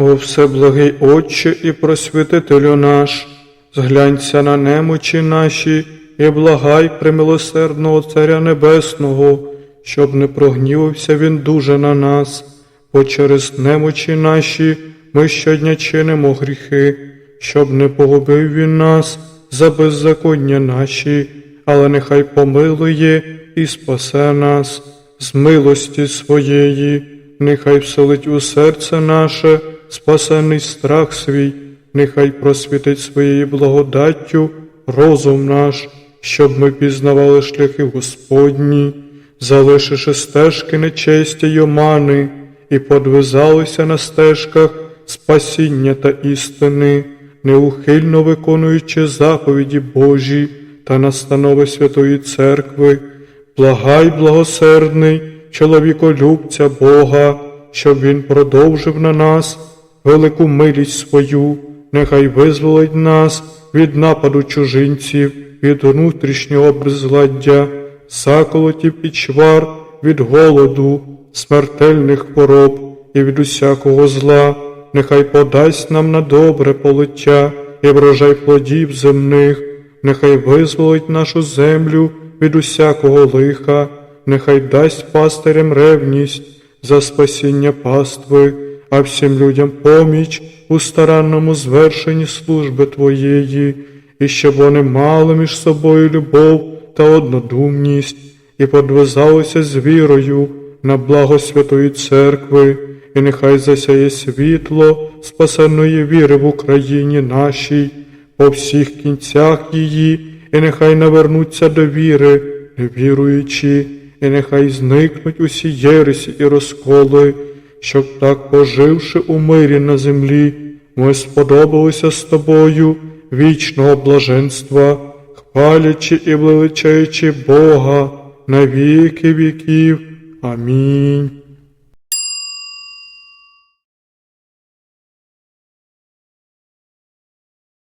О всеблагий Отче і просвітителю наш, зглянься на немочі наші і благай примилосердного Царя Небесного, щоб не прогнівався він дуже на нас, бо через немочі наші ми щодня чинимо гріхи, щоб не погубив він нас за беззаконня наші, але нехай помилує і спасе нас з милості своєї, нехай вселить у серце наше спасений страх свій, нехай просвітить своєю благодаттю розум наш, щоб ми пізнавали шляхи Господні, залишивши стежки нечестя й омани, і подвизалися на стежках спасіння та істини, неухильно виконуючи заповіді Божі та настанови Святої Церкви, благай благосердний чоловіколюбця Бога, щоб він продовжив на нас велику милість свою, нехай визволить нас від нападу чужинців, від внутрішнього безладдя, заколотів і чвар, від голоду, смертельних хвороб і від усякого зла, нехай подасть нам на добре полиття і врожай плодів земних, нехай визволить нашу землю від усякого лиха, нехай дасть пастирям ревність за спасіння пастви, а всім людям поміч у старанному звершенні служби Твоєї, і щоб вони мали між собою любов та однодумність, і подвизалися з вірою на благо Святої Церкви, і нехай засяє світло спасенної віри в Україні нашій, по всіх кінцях її, і нехай навернуться до віри, невіруючі, і нехай зникнуть усі єресі і розколи, щоб так, поживши у мирі на землі, ми сподобалися з тобою вічного блаженства, хвалячи і величаючи Бога на віки віків. Амінь.